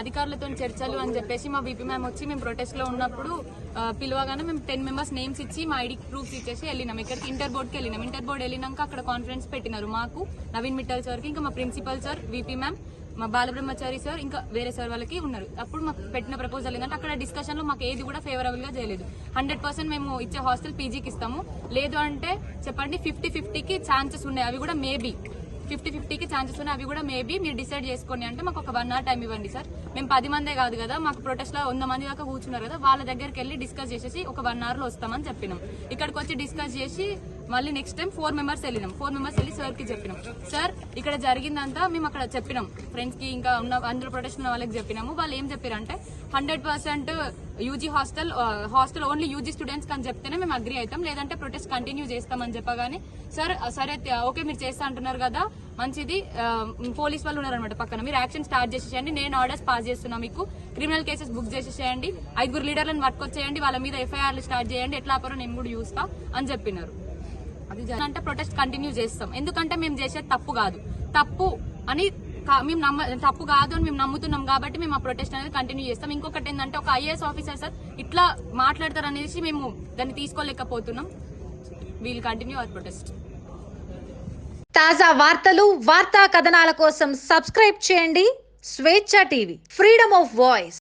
అధికారులతో చర్చలు అని చెప్పేసి మా విపి మ్యామ్ వచ్చి మేము ప్రొటెస్ట్లో ఉన్నప్పుడు పిలవగానే మేము టెన్ మెంబర్స్ నేమ్స్ ఇచ్చి మా ఐడి ప్రూఫ్స్ ఇచ్చేసి వెళ్ళినాం. ఇక్కడికి ఇంటర్ బోర్డ్కి వెళ్ళినాం. ఇంటర్ బోర్డ్ వెళ్ళినాక అక్కడ కాన్ఫరెన్స్ పెట్టినారు మాకు నవీన్ మిట్టల్ సార్కి ఇంకా మా ప్రిన్సిపల్ సార్ విపి మ్యామ్ మా బాలబ్రహ్మచారి సార్ ఇంకా వేరే సార్ వాళ్ళకి ఉన్నారు. అప్పుడు మాకు పెట్టిన ప్రపోజల్ ఏంటంటే అక్కడ డిస్కషన్లో మాకు ఏది కూడా ఫేవరబుల్గా చేయలేదు. హండ్రెడ్ పర్సెంట్ మేము ఇచ్చే హాస్టల్ పీజీకి ఇస్తాము. లేదు అంటే చెప్పండి ఫిఫ్టీ ఫిఫ్టీకి ఛాన్సెస్ ఉన్నాయి. అవి కూడా మేబీ ఫిఫ్టీ ఫిఫ్టీకి ఛాన్సెస్ ఉన్నాయి. అవి కూడా మేబీ మీరు డిసైడ్ చేసుకోండి. అంటే మాకు ఒక వన్ అవర్ టైం ఇవ్వండి సార్. మేము పది మందే కాదు కదా మాకు ప్రొటెస్ట్లో వంద మంది దాకా కూర్చున్నారు కదా వాళ్ళ దగ్గరికి వెళ్ళి డిస్కస్ చేసేసి ఒక వన్ అవర్లో వస్తామని చెప్పినాం. ఇక్కడికి వచ్చి డిస్కస్ చేసి మళ్ళీ నెక్స్ట్ టైం ఫోర్ మెంబర్స్ వెళ్ళినాం. ఫోర్ మెంబర్స్ వెళ్ళి సార్కి చెప్పినాం. సార్ ఇక్కడ జరిగిందంతా మేము అక్కడ చెప్పినాం. ఫ్రెండ్స్కి ఇంకా ఉన్న అందరూ ప్రొటెక్షన్ ఉన్న వాళ్ళకి చెప్పినాము. వాళ్ళు ఏం చెప్పారంటే hundred percent UG hostel hostel only UG students అని చెప్తేనే మేము అగ్రి అవుతాం. లేదంటే ప్రొటెస్ట్ కంటిన్యూ చేస్తామని చెప్పగానే సార్ uh, సరే ఓకే uh, మీరు చేస్తా అంటున్నారు కదా మంచిది uh, పోలీస్ వాళ్ళు ఉన్నారనమాట పక్కన. మీరు యాక్షన్ స్టార్ట్ చేసేసేయండి. నేను ఆర్డర్స్ పాస్ చేస్తున్నా మీకు. క్రిమినల్ కేసెస్ బుక్ చేసేసేయండి. ఐదుగురు లీడర్లను పట్టుకొచ్చేయండి. వాళ్ళ మీద ఎఫ్ఐఆర్లు స్టార్ట్ చేయండి. ఎట్లా ఆపారో నేను కూడా చూస్తా అని చెప్పినారు. అది అంటే ప్రొటెస్ట్ కంటిన్యూ చేస్తాం. ఎందుకంటే మేము చేసేది తప్పు కాదు. తప్పు అని మేము నమ్మ తప్పు కాదు అని మేము నమ్ముతున్నాం కాబట్టి మేము ఆ ప్రొటెస్ట్ అనేది కంటిన్యూ చేస్తాం. ఇంకొకటి ఏంటంటే ఒక ఐఏఎస్ ఆఫీసర్ సార్ ఇట్లా మాట్లాడతారు అనేసి మేము దాన్ని తీసుకోలేకపోతున్నాం. వీల్ కంటిన్యూ అవర్ ప్రొటెస్ట్ తాజా వార్తలు వార్తా కథనాల కోసం సబ్స్క్రైబ్ చేయండి. స్వేచ్ఛ టీవీ. Freedom of voice